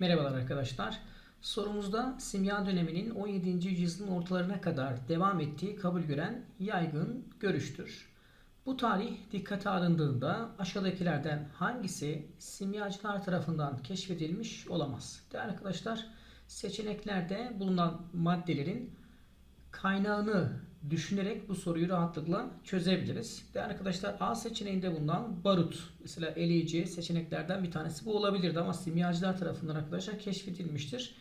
Merhabalar arkadaşlar. Sorumuzda simya döneminin 17. yüzyılın ortalarına kadar devam ettiği kabul gören yaygın görüştür. Bu tarih dikkate alındığında aşağıdakilerden hangisi simyacılar tarafından keşfedilmiş olamaz? Değerli arkadaşlar seçeneklerde bulunan maddelerin kaynağını düşünerek bu soruyu rahatlıkla çözebiliriz. Değerli arkadaşlar A seçeneğinde bulunan barut mesela eleyici seçeneklerden bir tanesi bu olabilirdi ama simyacılar tarafından arkadaşlar keşfedilmiştir.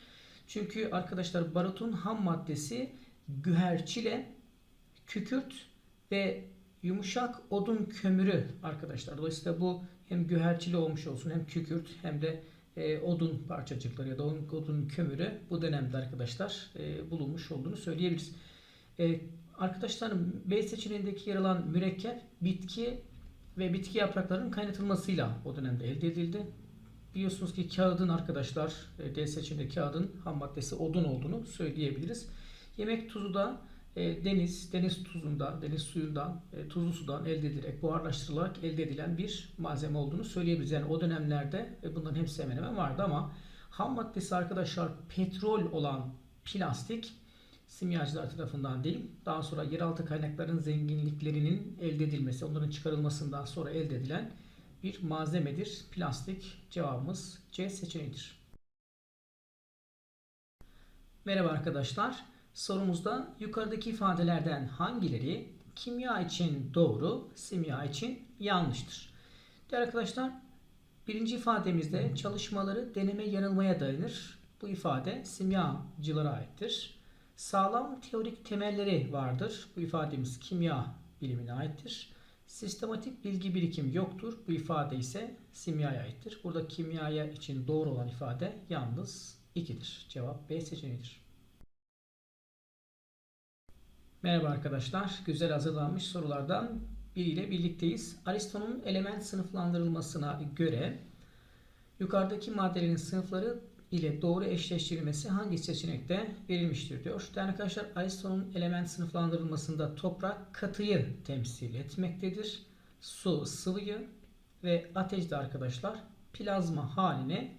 Çünkü arkadaşlar barutun ham maddesi güherçile, kükürt ve yumuşak odun kömürü arkadaşlar. Dolayısıyla bu hem güherçili olmuş olsun hem kükürt hem de e, odun parçacıkları ya da odun kömürü bu dönemde arkadaşlar e, bulunmuş olduğunu söyleyebiliriz. E, arkadaşlar B seçeneğindeki yer alan mürekkep bitki ve bitki yapraklarının kaynatılmasıyla o dönemde elde edildi. Biliyorsunuz ki kağıdın arkadaşlar e, D seçeneğinde kağıdın ham maddesi odun olduğunu söyleyebiliriz. Yemek tuzu da e, deniz, deniz tuzundan, deniz suyundan, e, tuzlu sudan elde edilerek, buharlaştırılarak elde edilen bir malzeme olduğunu söyleyebiliriz. Yani o dönemlerde e, bunların hepsi hemen hemen vardı ama ham maddesi arkadaşlar petrol olan plastik simyacılar tarafından değil, daha sonra yeraltı kaynakların zenginliklerinin elde edilmesi, onların çıkarılmasından sonra elde edilen bir malzemedir. Plastik cevabımız C seçeneğidir. Merhaba arkadaşlar. Sorumuzda yukarıdaki ifadelerden hangileri kimya için doğru, simya için yanlıştır? Değerli arkadaşlar, birinci ifademizde çalışmaları deneme yanılmaya dayanır. Bu ifade simyacılara aittir. Sağlam teorik temelleri vardır. Bu ifademiz kimya bilimine aittir. Sistematik bilgi birikim yoktur. Bu ifade ise simyaya aittir. Burada kimyaya için doğru olan ifade yalnız 2'dir. Cevap B seçeneğidir. Merhaba arkadaşlar. Güzel hazırlanmış sorulardan biriyle birlikteyiz. Aristo'nun element sınıflandırılmasına göre yukarıdaki maddelerin sınıfları ile doğru eşleştirilmesi hangi seçenekte verilmiştir diyor. Değerli arkadaşlar Aristo'nun element sınıflandırılmasında toprak katıyı temsil etmektedir. Su sıvıyı ve ateş de arkadaşlar plazma haline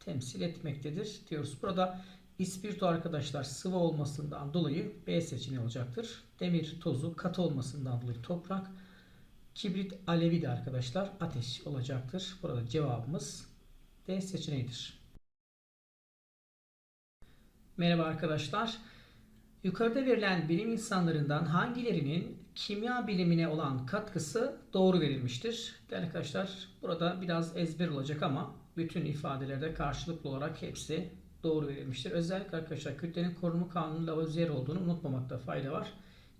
temsil etmektedir diyoruz. Burada İspirto arkadaşlar sıvı olmasından dolayı B seçeneği olacaktır. Demir tozu katı olmasından dolayı toprak. Kibrit alevi de arkadaşlar ateş olacaktır. Burada cevabımız D seçeneğidir. Merhaba arkadaşlar. Yukarıda verilen bilim insanlarından hangilerinin kimya bilimine olan katkısı doğru verilmiştir? Değerli arkadaşlar burada biraz ezber olacak ama bütün ifadelerde karşılıklı olarak hepsi doğru verilmiştir. Özellikle arkadaşlar kütlenin korumu kanunu Lavoisier olduğunu unutmamakta fayda var.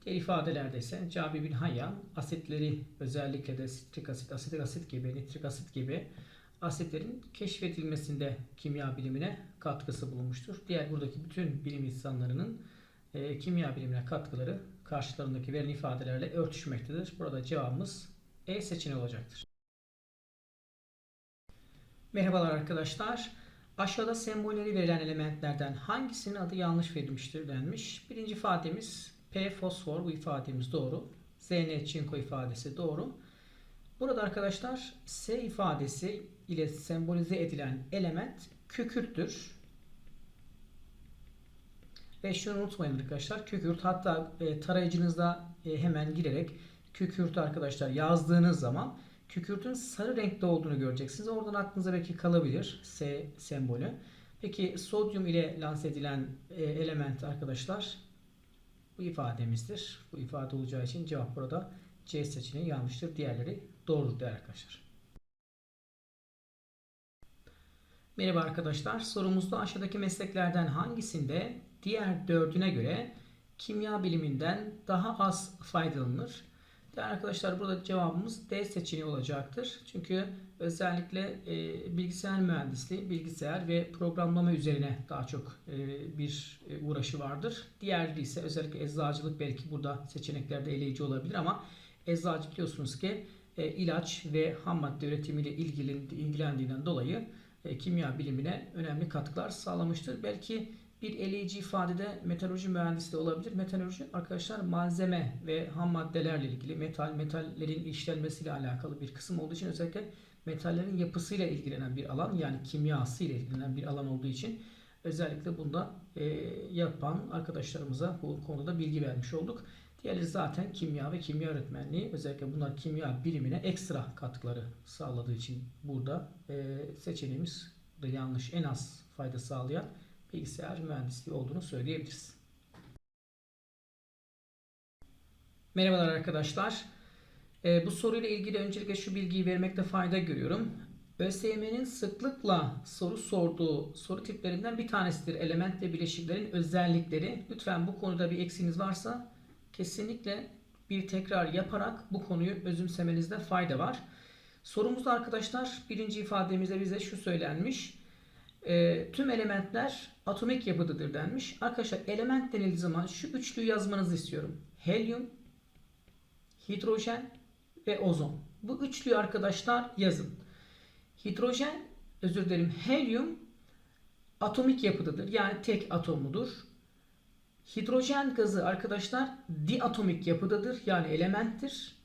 Diğer ifadelerde ise Cabi bin Hayyan asitleri özellikle de sitrik asit, asitik asit gibi, nitrik asit gibi asitlerin keşfedilmesinde kimya bilimine katkısı bulunmuştur. Diğer buradaki bütün bilim insanlarının e, kimya bilimine katkıları karşılarındaki verilen ifadelerle örtüşmektedir. Burada cevabımız E seçeneği olacaktır. Merhabalar arkadaşlar. Aşağıda sembolleri verilen elementlerden hangisinin adı yanlış verilmiştir denmiş. Birinci ifademiz P fosfor bu ifademiz doğru. Zn çinko ifadesi doğru. Burada arkadaşlar S ifadesi ile sembolize edilen element kükürttür. Ve şunu unutmayın arkadaşlar. Kükürt hatta e, tarayıcınızda e, hemen girerek kükürt arkadaşlar yazdığınız zaman kükürtün sarı renkte olduğunu göreceksiniz. Oradan aklınıza belki kalabilir S sembolü. Peki sodyum ile lanse edilen e, element arkadaşlar bu ifademizdir. Bu ifade olacağı için cevap burada C seçeneği yanlıştır. Diğerleri doğrudur arkadaşlar. Merhaba arkadaşlar. Sorumuzda aşağıdaki mesleklerden hangisinde diğer dördüne göre kimya biliminden daha az faydalanır? Değerli arkadaşlar burada cevabımız D seçeneği olacaktır. Çünkü özellikle e, bilgisayar mühendisliği, bilgisayar ve programlama üzerine daha çok e, bir e, uğraşı vardır. Diğerleri ise özellikle eczacılık belki burada seçeneklerde eleyici olabilir ama eczacı biliyorsunuz ki e, ilaç ve ham madde üretimiyle ilgilendiğinden dolayı e, kimya bilimine önemli katkılar sağlamıştır. Belki bir eleyici ifadede metalurji mühendisliği olabilir. Metalurji arkadaşlar malzeme ve ham maddelerle ilgili metal, metallerin işlenmesiyle alakalı bir kısım olduğu için özellikle metallerin yapısıyla ilgilenen bir alan yani kimyası ile ilgilenen bir alan olduğu için özellikle bunda e, yapan arkadaşlarımıza bu konuda bilgi vermiş olduk. Diğerleri zaten kimya ve kimya öğretmenliği özellikle bunlar kimya bilimine ekstra katkıları sağladığı için burada e, seçeneğimiz da yanlış en az fayda sağlayan bilgisayar mühendisliği olduğunu söyleyebiliriz. Merhabalar arkadaşlar. Ee, bu soruyla ilgili öncelikle şu bilgiyi vermekte fayda görüyorum. ÖSYM'nin sıklıkla soru sorduğu soru tiplerinden bir tanesidir. Element ve bileşiklerin özellikleri. Lütfen bu konuda bir eksiğiniz varsa kesinlikle bir tekrar yaparak bu konuyu özümsemenizde fayda var. Sorumuzda arkadaşlar birinci ifademizde bize şu söylenmiş. E, tüm elementler atomik yapıdadır denmiş. Arkadaşlar element denildiği zaman şu üçlüyü yazmanızı istiyorum. Helyum, hidrojen ve ozon. Bu üçlüyü arkadaşlar yazın. Hidrojen, özür dilerim, helyum atomik yapıdadır. Yani tek atomludur. Hidrojen gazı arkadaşlar diatomik yapıdadır. Yani elementtir.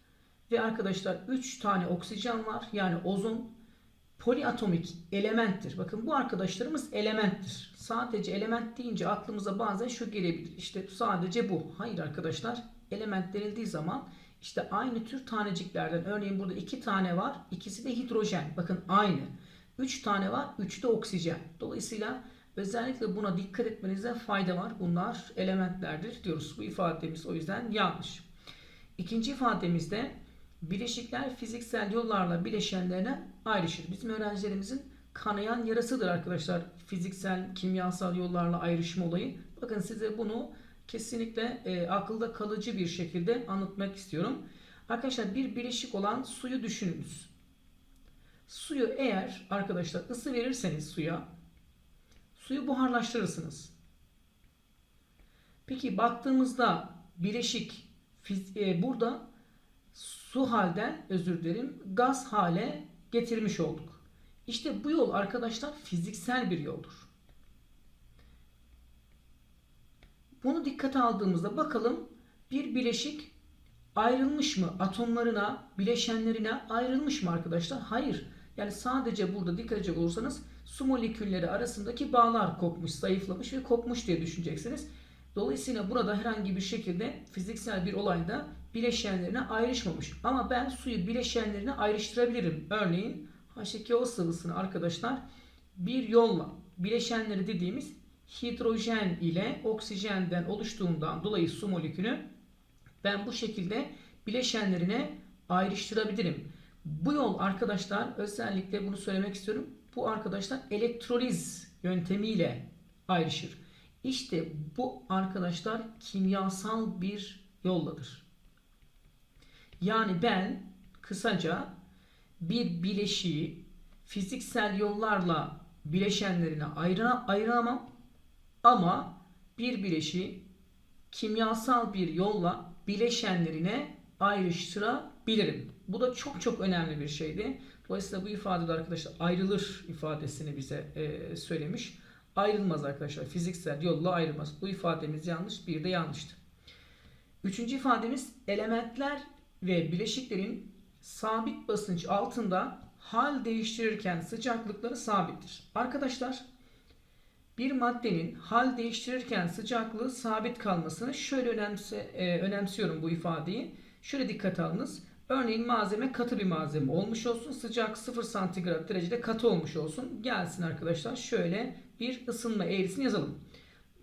Ve arkadaşlar 3 tane oksijen var. Yani ozon poliatomik elementtir. Bakın bu arkadaşlarımız elementtir. Sadece element deyince aklımıza bazen şu gelebilir. İşte sadece bu. Hayır arkadaşlar. Element denildiği zaman işte aynı tür taneciklerden örneğin burada iki tane var. ikisi de hidrojen. Bakın aynı. Üç tane var. Üçü de oksijen. Dolayısıyla özellikle buna dikkat etmenize fayda var. Bunlar elementlerdir diyoruz. Bu ifademiz o yüzden yanlış. İkinci ifademizde bileşikler fiziksel yollarla bileşenlerine ayrışır. Bizim öğrencilerimizin kanayan yarasıdır arkadaşlar. Fiziksel, kimyasal yollarla ayrışma olayı. Bakın size bunu kesinlikle e, akılda kalıcı bir şekilde anlatmak istiyorum. Arkadaşlar bir bileşik olan suyu düşününüz. Suyu eğer arkadaşlar ısı verirseniz suya suyu buharlaştırırsınız. Peki baktığımızda bileşik e, burada su halden özür dilerim gaz hale getirmiş olduk. İşte bu yol arkadaşlar fiziksel bir yoldur. Bunu dikkate aldığımızda bakalım bir bileşik ayrılmış mı? Atomlarına, bileşenlerine ayrılmış mı arkadaşlar? Hayır. Yani sadece burada dikkat edecek olursanız su molekülleri arasındaki bağlar kopmuş, zayıflamış ve kopmuş diye düşüneceksiniz. Dolayısıyla burada herhangi bir şekilde fiziksel bir olayda bileşenlerine ayrışmamış. Ama ben suyu bileşenlerine ayrıştırabilirim. Örneğin H2O sıvısını arkadaşlar bir yolla bileşenleri dediğimiz hidrojen ile oksijenden oluştuğundan dolayı su molekülü ben bu şekilde bileşenlerine ayrıştırabilirim. Bu yol arkadaşlar özellikle bunu söylemek istiyorum. Bu arkadaşlar elektroliz yöntemiyle ayrışır. İşte bu arkadaşlar kimyasal bir yolladır. Yani ben kısaca bir bileşiği fiziksel yollarla bileşenlerine ayıra, ayıramam ama bir bileşiği kimyasal bir yolla bileşenlerine ayrıştırabilirim. Bu da çok çok önemli bir şeydi. Dolayısıyla bu ifadede arkadaşlar ayrılır ifadesini bize e, söylemiş. Ayrılmaz arkadaşlar. Fiziksel yolla ayrılmaz. Bu ifademiz yanlış. Bir de yanlıştı. Üçüncü ifademiz elementler ve bileşiklerin sabit basınç altında hal değiştirirken sıcaklıkları sabittir. Arkadaşlar bir maddenin hal değiştirirken sıcaklığı sabit kalmasını şöyle önemse, e, önemsiyorum bu ifadeyi. Şöyle dikkat alınız. Örneğin malzeme katı bir malzeme olmuş olsun. Sıcak 0 santigrat derecede katı olmuş olsun. Gelsin arkadaşlar şöyle bir ısınma eğrisini yazalım.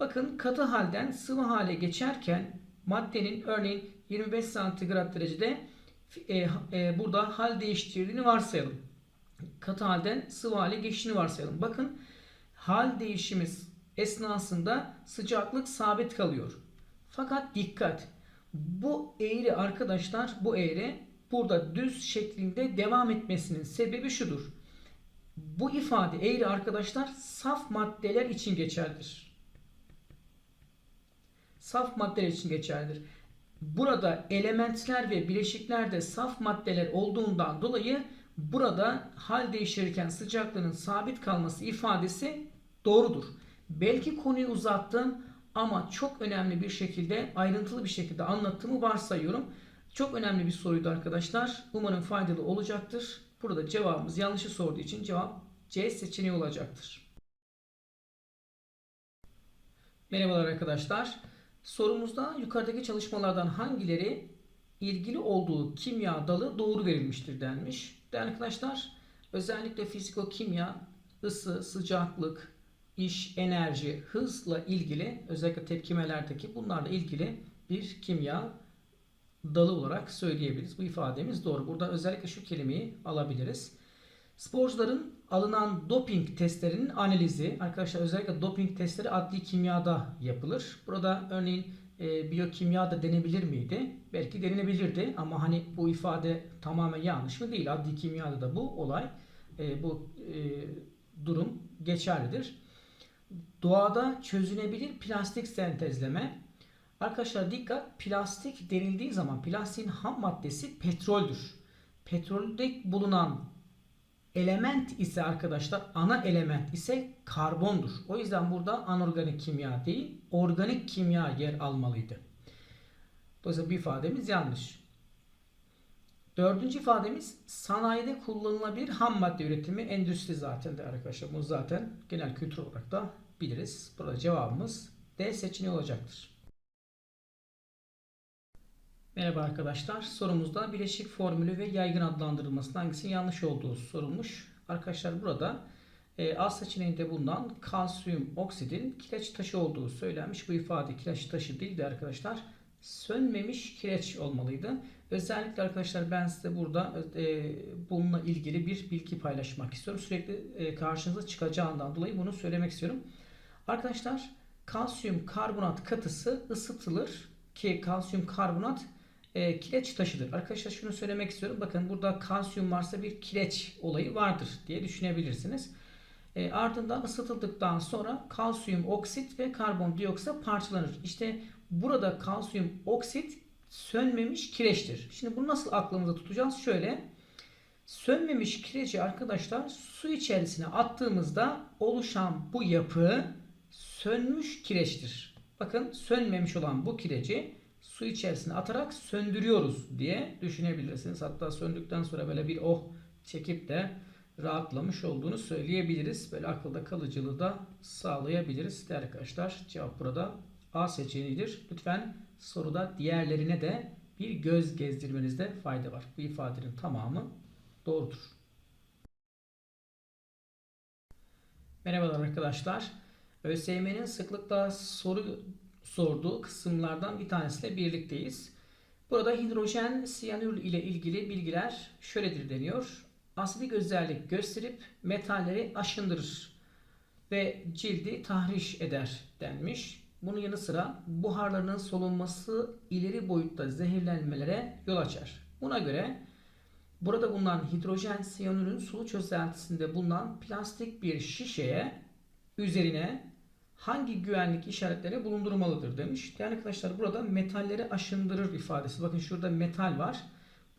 Bakın katı halden sıvı hale geçerken maddenin örneğin 25 santigrat derecede e, e, burada hal değiştirdiğini varsayalım. Katı halden sıvı hale geçtiğini varsayalım. Bakın hal değişimi esnasında sıcaklık sabit kalıyor. Fakat dikkat. Bu eğri arkadaşlar bu eğri burada düz şeklinde devam etmesinin sebebi şudur. Bu ifade eğri arkadaşlar saf maddeler için geçerlidir. Saf maddeler için geçerlidir. Burada elementler ve bileşikler de saf maddeler olduğundan dolayı burada hal değiştirirken sıcaklığının sabit kalması ifadesi doğrudur. Belki konuyu uzattım ama çok önemli bir şekilde ayrıntılı bir şekilde anlattığımı varsayıyorum. Çok önemli bir soruydu arkadaşlar. Umarım faydalı olacaktır. Burada cevabımız yanlışı sorduğu için cevap C seçeneği olacaktır. Merhabalar arkadaşlar. Sorumuzda yukarıdaki çalışmalardan hangileri ilgili olduğu kimya dalı doğru verilmiştir denmiş. Değerli arkadaşlar özellikle fiziko-kimya, ısı, sıcaklık, iş, enerji, hızla ilgili özellikle tepkimelerdeki bunlarla ilgili bir kimya dalı olarak söyleyebiliriz. Bu ifademiz doğru. Burada özellikle şu kelimeyi alabiliriz. Sporcuların alınan doping testlerinin analizi arkadaşlar özellikle doping testleri adli kimyada yapılır. Burada örneğin e, biyokimya da denebilir miydi? Belki denenebilirdi ama hani bu ifade tamamen yanlış mı değil. Adli kimyada da bu olay e, bu e, durum geçerlidir. Doğada çözünebilir plastik sentezleme. Arkadaşlar dikkat plastik denildiği zaman plastiğin ham maddesi petroldür. Petrolde bulunan element ise arkadaşlar ana element ise karbondur. O yüzden burada anorganik kimya değil organik kimya yer almalıydı. Dolayısıyla bir ifademiz yanlış. Dördüncü ifademiz sanayide kullanılabilir ham madde üretimi endüstri zaten de arkadaşlar. Bunu zaten genel kültür olarak da biliriz. Burada cevabımız D seçeneği olacaktır. Merhaba arkadaşlar. Sorumuzda bileşik formülü ve yaygın adlandırılmasının hangisinin yanlış olduğu sorulmuş. Arkadaşlar burada e, A seçeneğinde bulunan kalsiyum oksidin kireç taşı olduğu söylenmiş. Bu ifade kireç taşı değildi arkadaşlar. Sönmemiş kireç olmalıydı. Özellikle arkadaşlar ben size burada e, bununla ilgili bir bilgi paylaşmak istiyorum. Sürekli e, karşınıza çıkacağından dolayı bunu söylemek istiyorum. Arkadaşlar kalsiyum karbonat katısı ısıtılır ki kalsiyum karbonat e, kireç taşıdır. Arkadaşlar şunu söylemek istiyorum. Bakın burada kalsiyum varsa bir kireç olayı vardır diye düşünebilirsiniz. E, ardından ısıtıldıktan sonra kalsiyum oksit ve karbondioksit parçalanır. İşte burada kalsiyum oksit sönmemiş kireçtir. Şimdi bunu nasıl aklımıza tutacağız? Şöyle sönmemiş kireci arkadaşlar su içerisine attığımızda oluşan bu yapı sönmüş kireçtir. Bakın sönmemiş olan bu kireci su içerisine atarak söndürüyoruz diye düşünebilirsiniz. Hatta söndükten sonra böyle bir oh çekip de rahatlamış olduğunu söyleyebiliriz. Böyle akılda kalıcılığı da sağlayabiliriz. Değerli arkadaşlar cevap burada A seçeneğidir. Lütfen soruda diğerlerine de bir göz gezdirmenizde fayda var. Bu ifadenin tamamı doğrudur. Merhabalar arkadaşlar. ÖSYM'nin sıklıkla soru sorduğu kısımlardan bir tanesiyle birlikteyiz. Burada hidrojen siyanür ile ilgili bilgiler şöyledir deniyor. Asidik özellik gösterip metalleri aşındırır ve cildi tahriş eder denmiş. Bunun yanı sıra buharlarının solunması ileri boyutta zehirlenmelere yol açar. Buna göre burada bulunan hidrojen siyanürün sulu çözeltisinde bulunan plastik bir şişeye üzerine hangi güvenlik işaretleri bulundurmalıdır demiş. Yani arkadaşlar burada metalleri aşındırır ifadesi. Bakın şurada metal var.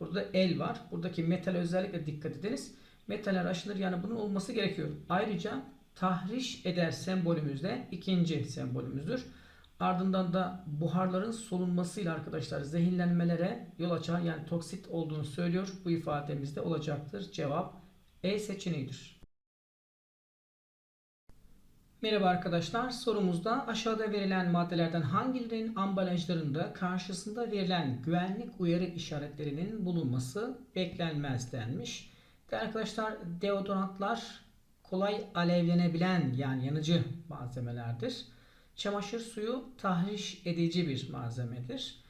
Burada el var. Buradaki metal özellikle dikkat ediniz. Metaller aşınır yani bunun olması gerekiyor. Ayrıca tahriş eder sembolümüz de ikinci sembolümüzdür. Ardından da buharların solunmasıyla arkadaşlar zehirlenmelere yol açan yani toksit olduğunu söylüyor. Bu ifademizde olacaktır. Cevap E seçeneğidir. Merhaba arkadaşlar. Sorumuzda aşağıda verilen maddelerden hangilerinin ambalajlarında karşısında verilen güvenlik uyarı işaretlerinin bulunması beklenmez denmiş. Ve arkadaşlar deodorantlar kolay alevlenebilen yani yanıcı malzemelerdir. Çamaşır suyu tahriş edici bir malzemedir.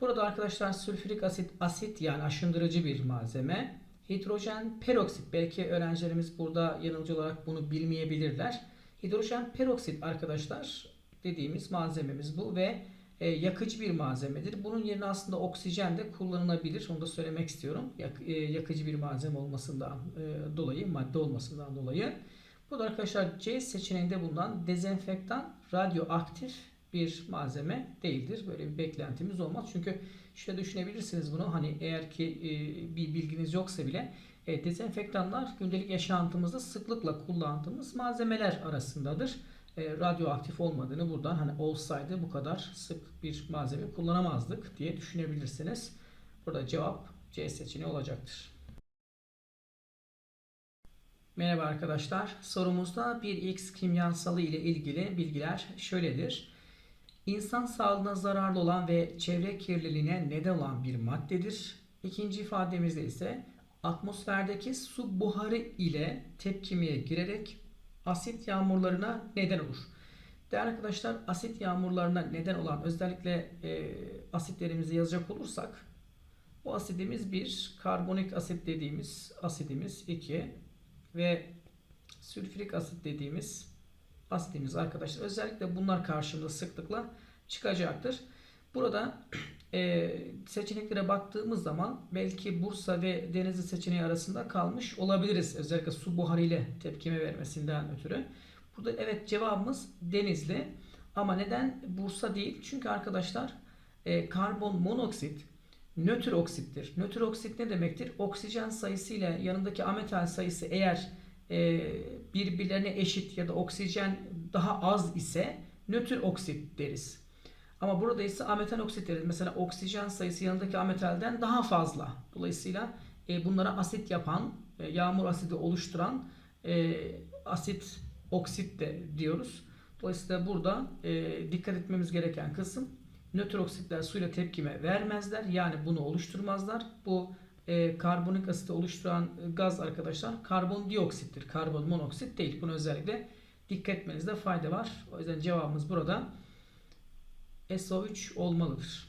Burada arkadaşlar sülfürik asit asit yani aşındırıcı bir malzeme. Hidrojen peroksit belki öğrencilerimiz burada yanılcı olarak bunu bilmeyebilirler. Hidrojen peroksit arkadaşlar dediğimiz malzememiz bu ve e, yakıcı bir malzemedir. Bunun yerine aslında oksijen de kullanılabilir. Onu da söylemek istiyorum. Yak, e, yakıcı bir malzeme olmasından e, dolayı, madde olmasından dolayı. Bu da arkadaşlar C seçeneğinde bulunan dezenfektan radyoaktif bir malzeme değildir. Böyle bir beklentimiz olmaz. Çünkü şöyle düşünebilirsiniz bunu. Hani eğer ki e, bir bilginiz yoksa bile e, dezenfektanlar gündelik yaşantımızda sıklıkla kullandığımız malzemeler arasındadır. E, radyoaktif olmadığını buradan hani olsaydı bu kadar sık bir malzeme kullanamazdık diye düşünebilirsiniz. Burada cevap C seçeneği olacaktır. Merhaba arkadaşlar. Sorumuzda bir X kimyasalı ile ilgili bilgiler şöyledir. İnsan sağlığına zararlı olan ve çevre kirliliğine neden olan bir maddedir. İkinci ifademizde ise atmosferdeki su buharı ile tepkimeye girerek asit yağmurlarına neden olur. Değerli arkadaşlar asit yağmurlarına neden olan özellikle e, asitlerimizi yazacak olursak bu asidimiz 1, karbonik asit dediğimiz asidimiz 2 ve sülfürik asit dediğimiz asitimiz arkadaşlar. Özellikle bunlar karşımıza sıklıkla çıkacaktır. Burada e, seçeneklere baktığımız zaman belki Bursa ve Denizli seçeneği arasında kalmış olabiliriz. Özellikle su buharı ile tepkime vermesinden ötürü. Burada evet cevabımız Denizli. Ama neden Bursa değil? Çünkü arkadaşlar e, karbon monoksit nötr oksittir. Nötr oksit ne demektir? Oksijen sayısı ile yanındaki ametal sayısı eğer e, birbirlerine eşit ya da oksijen daha az ise nötr oksit deriz. Ama burada ise ametal oksit deriz. Mesela oksijen sayısı yanındaki ametalden daha fazla. Dolayısıyla e, bunlara asit yapan, e, yağmur asidi oluşturan e, asit oksit de diyoruz. Dolayısıyla burada e, dikkat etmemiz gereken kısım nötr oksitler suyla tepkime vermezler. Yani bunu oluşturmazlar. Bu e, karbonik asit oluşturan gaz arkadaşlar karbondioksittir. Karbon monoksit değil. Bunu özellikle dikkat etmenizde fayda var. O yüzden cevabımız burada SO3 olmalıdır.